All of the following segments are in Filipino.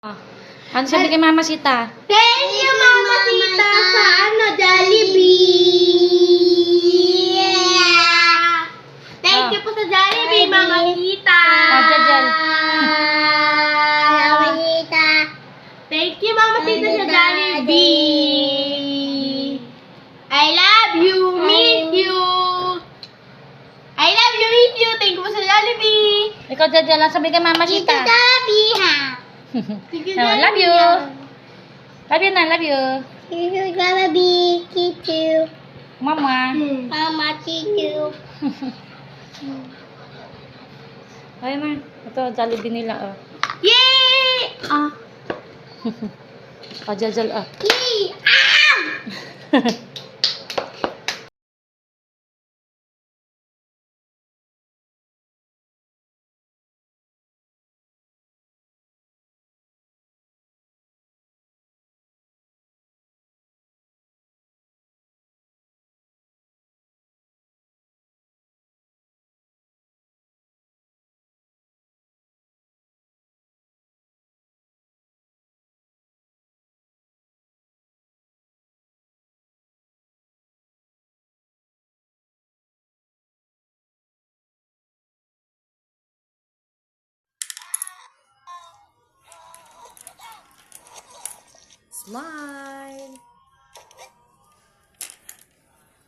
Ah. Ano sabi kay Mama Sita? Thank you, Mama Tita, sa ano, Jollibee. Yeah. Thank Ah. you po sa Jollibee, Mama Tita. Ah, Jajal. Mama Tita. Thank you, Mama Tita, sa Jollibee. I love you, miss you. I love you, miss you. Thank you po sa Jollibee. Ikaw, Jajal, ang sabi kay Mama Sita? Jollibee, ha? Thank you, Oh, love you. Love you na, love you. Thank you, Jollibee. Thank you. Mama. Mama, thank you. Ay, ma. Ito, Jollibee nila, oh. Yay! Ah. Oh, Jajal, oh. Yay! Ah! Smile.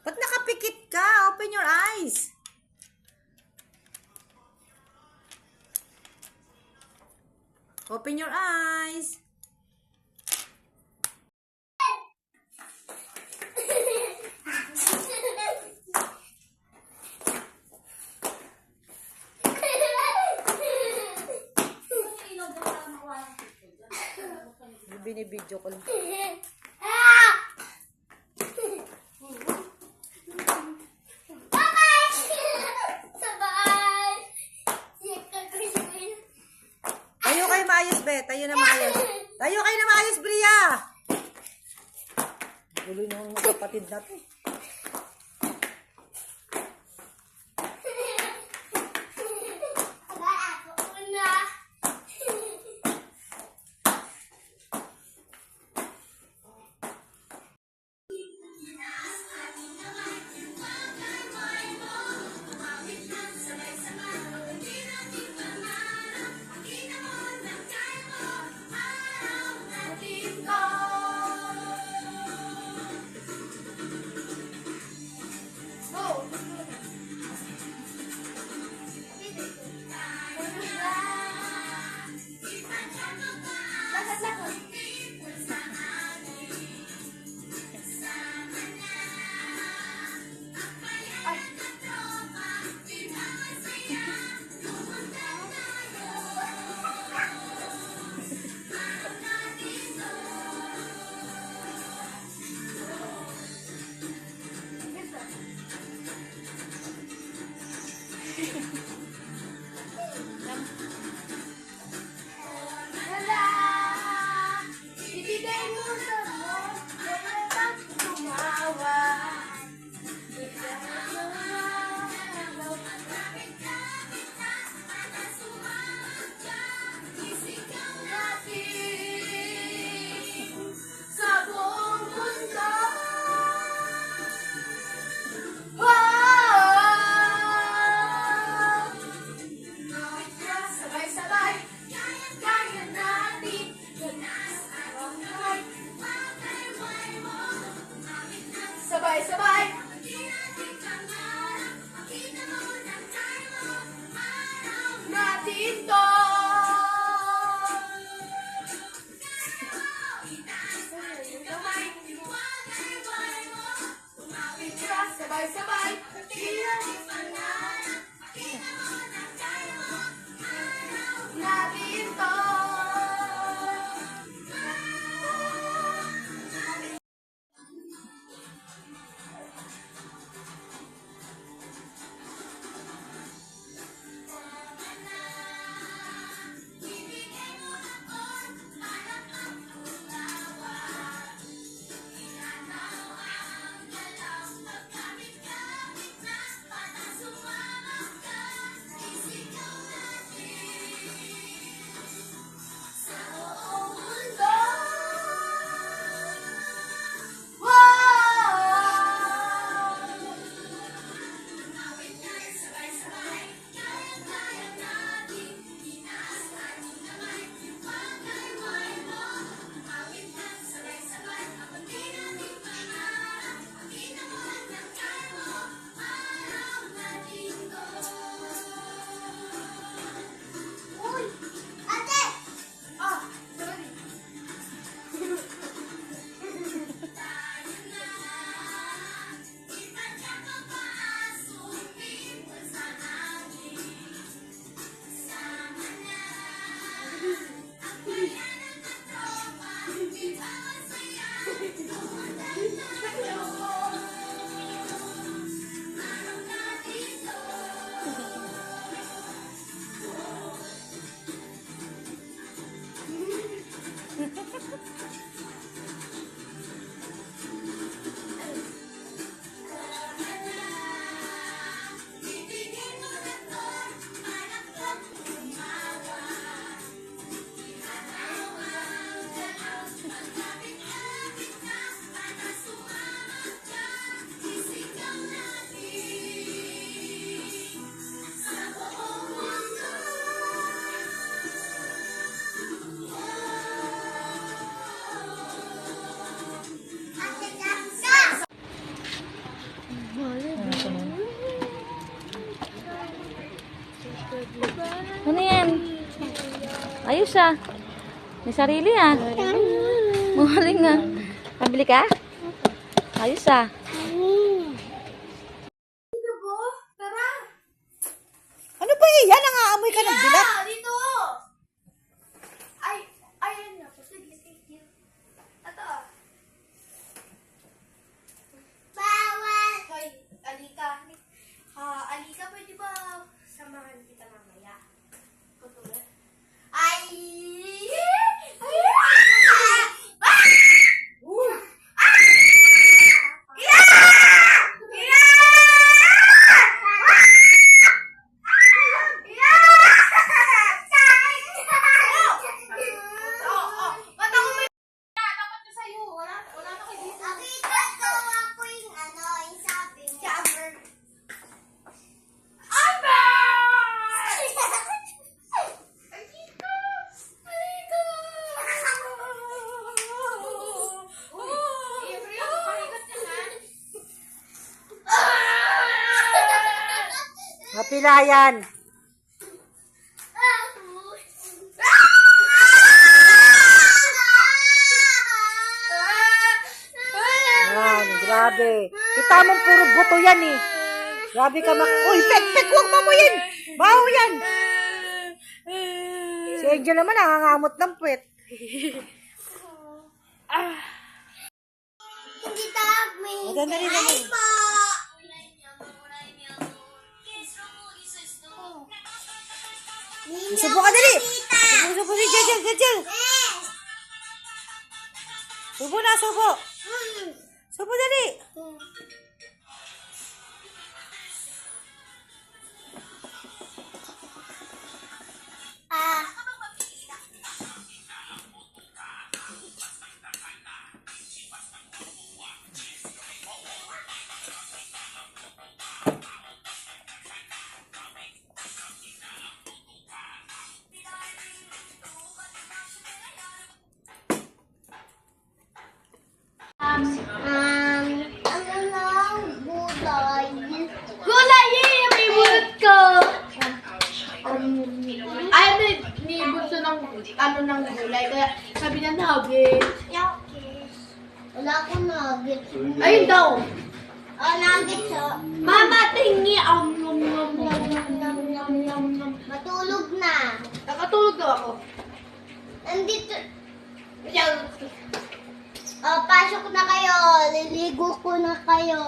Ba't nakapikit ka? Open your eyes. Open your eyes. Binibidyo ko lang. Tayo kayo maayos, be. Tayo na maayos. Tayo kayo na maayos, Bria. Gulo na mga kapatid natin. Ayos ah. May sarili ah. Muhaling ah. Pabili ka? Ayos ah. Ano ba yan? Nangangamoy ka ng bilat. Ah, dito! Ay, ayan na. Sige, thank you. Ito. Bawal! Hoy, Alika. Ha, Alika, pwede ba samahan kita mamaya? Kutuloy. Ay! Ay! Ah! Mapila yan. Grabe. Kita mo puro buto yan eh. Grabe ka mak... Uy, pek, pek, huwag mo mo yan. Baho yan. Si Angel naman nangangamot ng puwet. Hindi tami. Maganda rin naman. Bisa buka tadi. Subuh, subuh, subuh. Kecil, kecil. Subuh nak subuh. Subuh tadi. Ah. ano ng gulay. Kaya sabi niya, nuggets. Nuggets. Wala akong nuggets. Ayun daw. Oh, nuggets oh. Mama, tingi. Um, um, um, um, um, um, um, um. Matulog na. Nakatulog daw ako. Nandito. Yan. Oh, pasok na kayo. Liligo ko na kayo.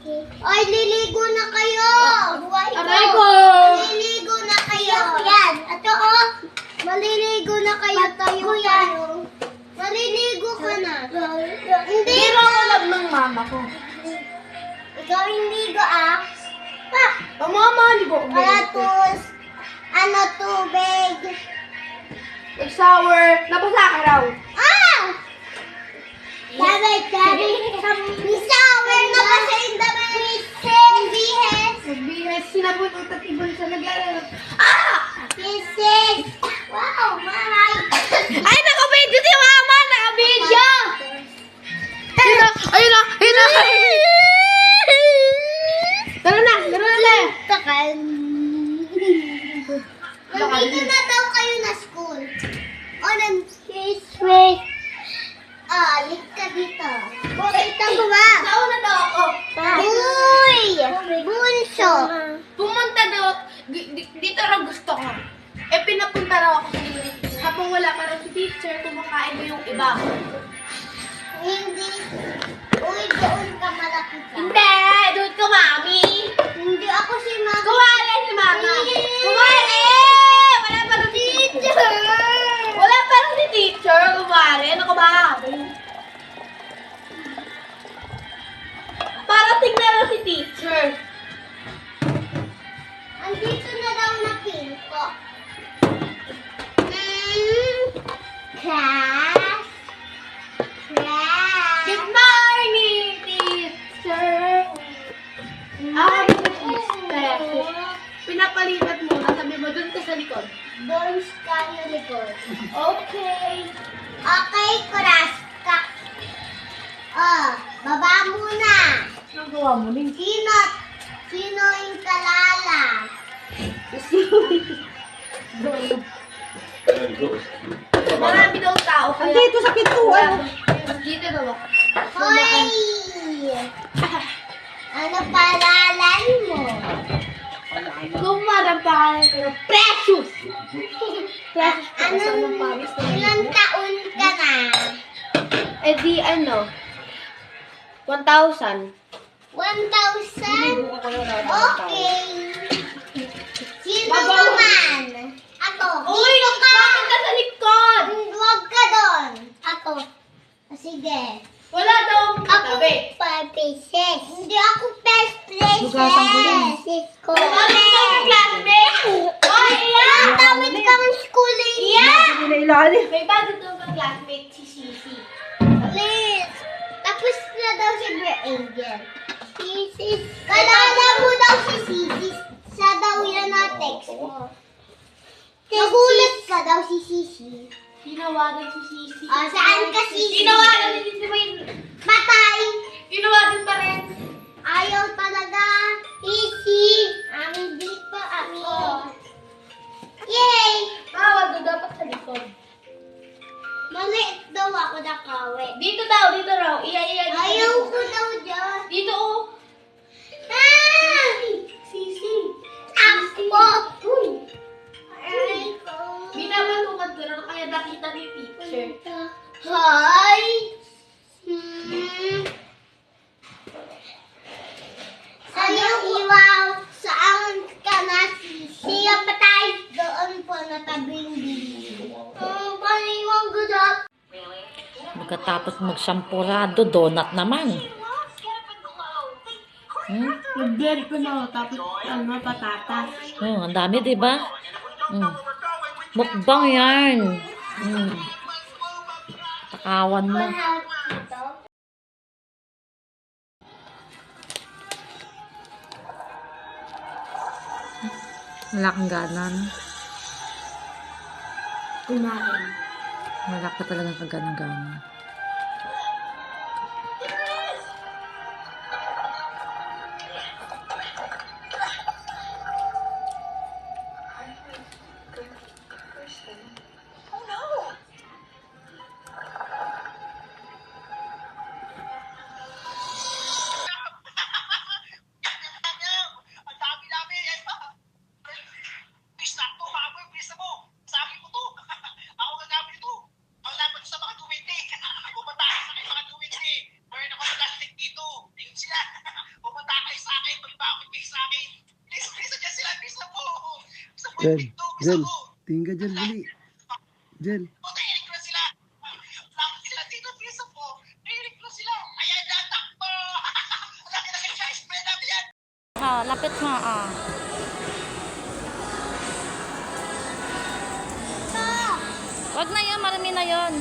Okay. Ay, liligo na kayo! Ah, Buhay ko! Aray ko! Liligo na kayo! Yan! Ato, oh! Maliligo na kayo. Tayo yan. Maliligo ka na. Hindi. Pero ako ng mama ko. Ikaw hindi ligo ah. Pa. Mama, hindi ko. Palatos. Ano, tubig. Nag-sour. Nabasa ka raw. Ah! Sabi, sabi, ni sour na ba sa indamay ni Bihes? Nagbihas, sinabot ang tatibon sa naglalaro. Ah! Kisses! Wow, maray! Ay, nakabidyo si mama! Nakabidyo! Ayun na! Ayun na! Ayun na! Tara na! Tara na tayo! Takal. Nandito na daw kayo na school. O, nan... Kisses! Ah, alik ka dito. Kita mo ba? Nauna daw ako. Uy! Bunso! Pumunta daw, di- di- dito raw gusto ko. Eh, pinapunta raw ako sa inyo. Habang wala pa raw si teacher, kumakain mo yung iba. Hindi. Uy, doon ka malaki ka. Hindi! Doon ko, mami! Hindi ako si Mama. Kumari si mama! Kumari! Wala pa raw si teacher! Wala pa raw si teacher, kumari. Ano ka ba? Parating na raw si teacher. Andito na daw na pinto. Mm, class. Precious po Ano, sa ng Paris na ilang taon ka na? Eh di ano, 1,000. 1,000? Okay. Sino naman? Ako. Uy! Dito ka. Bakit ka sa likod? Huwag ka doon. Ako. Sige. Wala daw Ako katabi. five pieces. Hindi ako first place. Lugasan ko yan. Ko. Bakit ka ng classmate? Oy, Ian! Ang damit kang schooling. Ian! Hindi na ilalim. May bago daw kang classmate si Sisi. Please. Tapos na daw si Bro Angel. Sisis. Kalala mo daw si Sisis. Sa daw yan na text mo. Nagulat ka daw si Sisi. Tinawagan si Sisi. Ah, saan ka Sisi? Tinawagan ni Sisi Wayne. Patay. Tinawagan pa rin. Ayaw talaga. Sisi. Aming bilik pa ako. Yay! Tawag daw dapat sa likod. Maliit daw ako nakawi. Dito daw, dito raw. Iya, iya. dito. Ayaw ko daw dyan. Dito oh. Teacher. Hi! Hmm. Ayaw iwaw. Saan ka na siya patay? Doon po na tabing bili. Oh, paniwang gudak. Pagkatapos magsampurado, donut naman. Hmm? Nag-blend ko na tapos ano, patatas. Oh, ang dami, di ba? Hmm. Mukbang yan. Hmm. Takawan mo. Wala kang ganan. Kumain. Wala ka talaga kagana-gana. Laki na kayo guys. Pwede natin yan. Ah, lapit nga ah. Wag na yan, marami na yon.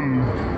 Boom!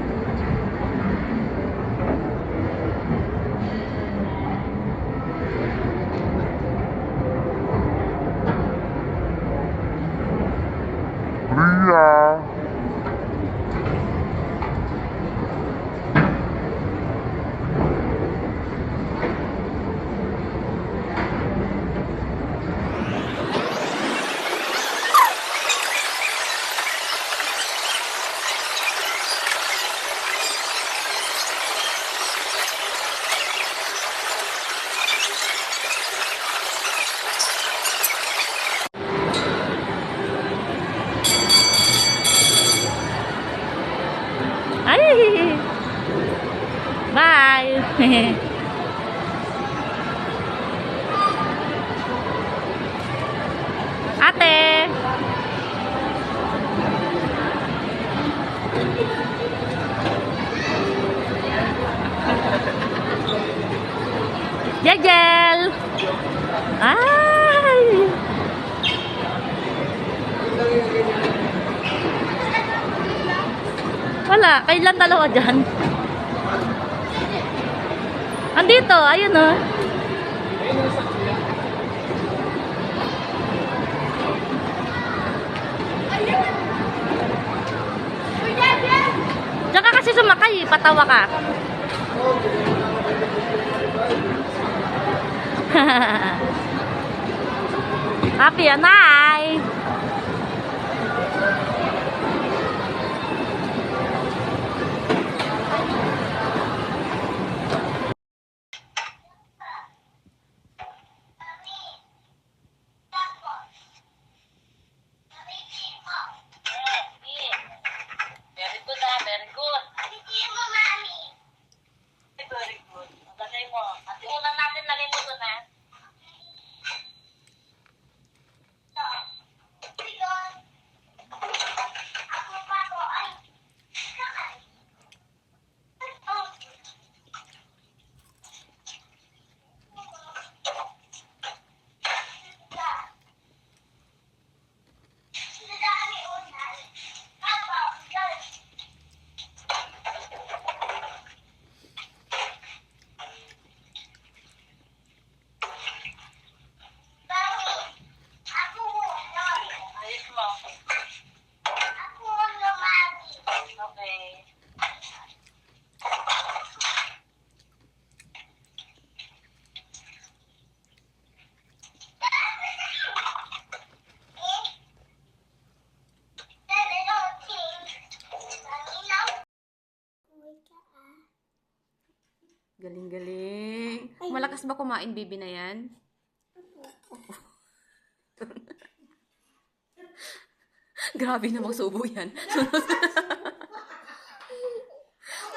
Wala, kailan dalawa dyan? Andito, ayun oh. Diyan ka kasi sumakay, patawa ka. Happy anay! Very good ah, very good. Very good. Ang galing mo. At unan natin, lagay mo doon ah. Ayos mo. Okay. Galing-galing. Malakas ba kumain, baby na yan? Grabe na subo yan.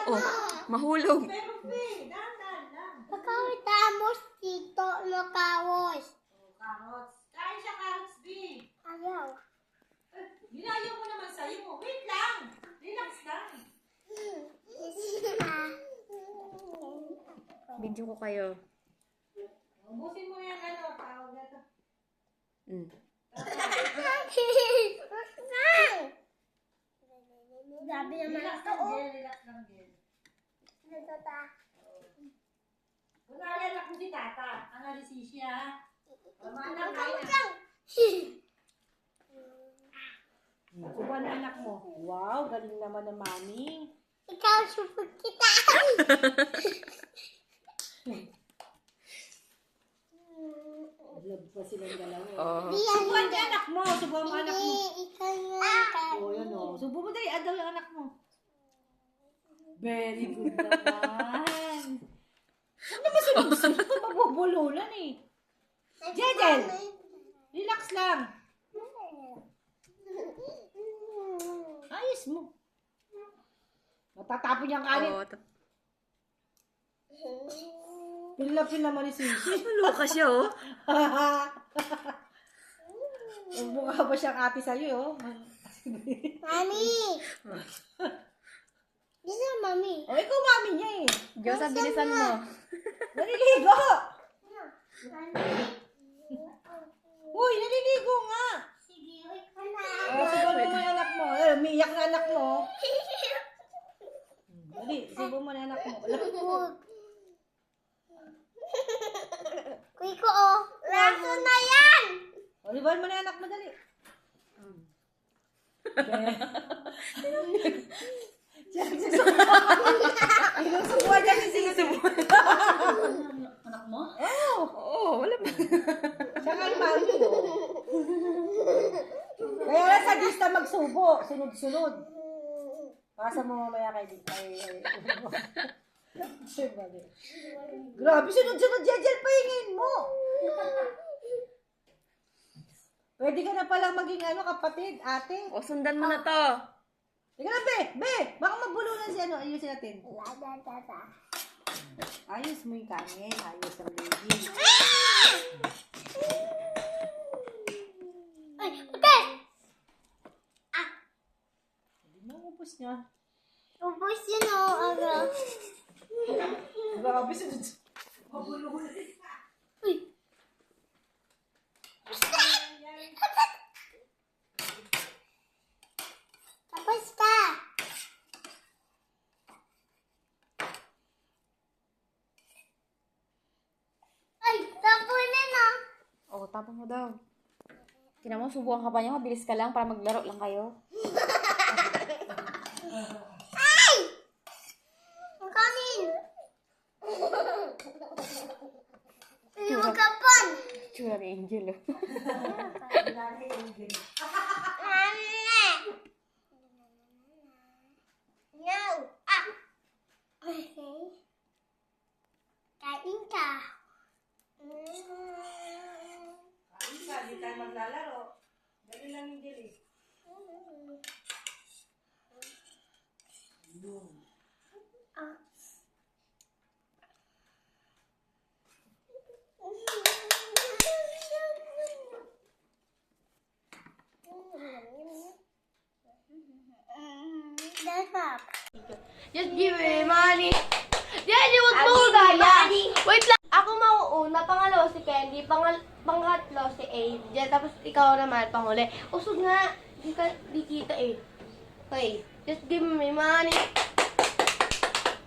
oh, mahulog. Pagkawitamos dito, makawos. Carrots. Kain siya carrots, B. Ayaw. Nilayo mo naman sa'yo. Wait lang. Relax lang. Video ko kayo. Ubusin mo yung ano, tawag na to. Mm. Grabe naman Relax ito, lang, oh. Jel. Relax lang, Jel. Ito ta. Kunwari anak mo si Tata. Ang alisisi, ha? Pamana Ang kaya. kamot lang. Kuha na anak mo. Wow, galing naman ng mami. Ikaw, supot kita. Love pa silang dalawa. Oh. Yan Subuhan niya anak mo. Subuhan mo anak mo. Hindi, ikaw yung Oh, yun oh. Subo mo dali. Adaw yung anak mo. Very good naman. Ano ba sinubsub ko? Mabubululan eh. Jejel! Relax lang. Ayos mo. Matatapon yung kanin. Oh, ta- Pilapin naman ni Sisi. Loka siya, oh. Mukha ba siyang ate sa'yo, oh? Mami! Di na, mami. O, ikaw mami niya eh. Diyos, bilisan mo. Naliligo! Uy, naliligo nga! Sige, wait ka na. Oh, sibo mo yung anak mo. Eh, umiiyak na anak mo. Dali, sibo mo na anak mo. Alam, Kuy ko, oh. Laso na yan! O, sibuhan mo na anak mo, dali. Sinusubuhan niya si Sisi. Anak mo? Oo. Oo, wala pa. Siya nga yung mami, oh. Kaya lang sa dista magsubo, sunod-sunod. Pasa mo mamaya kay kay Siyempre. Grabe, sunod-sunod, Jejel, pahingin mo. Pwede ka na palang maging ano, kapatid, ate. O, sundan mo na to. Teka na, be, be, baka mabulunan si ano, ayusin natin. Ayos mo yung kanin. Ayos ang baby. Ay, okay. Hindi mo ubos niya. Ubus yun o, aga. Grabe sa Uy. Tapos ka. Ay, tapunin na. Oo, tapon mo daw. Tingnan mo, subukan ka pa niya. Mabilis ka lang para maglaro lang kayo. Ay! Ang kanin. Yung kapon. Tsura ni Angel. oh. Anne. No. Ah. Okay. Kain ka. Mm. Hindi tayo maglalaro. Dali lang yung gili. Dasap. Just give me money. Daddy, wag mo gaya. Wait lang. Ako mauuna, pangalawa si Candy, pangal pangatlo si Angel, tapos ikaw naman panghuli. Usog nga. Di, ka, di kita eh. Okay, just give me money.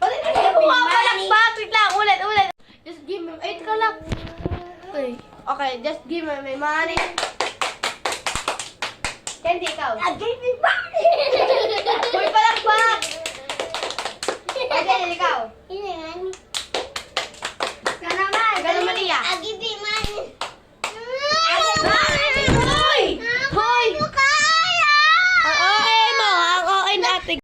Ulit, hindi mo mapalakpak. Wait lang, ulit, ulit. Just give me, ay, ikaw lang. Okay, okay, just give me my money. Candy, ikaw. Again, body! Uy, palakpak! Again, ikaw. Ini nga. Ganaman. Ganaman niya. Agibing money.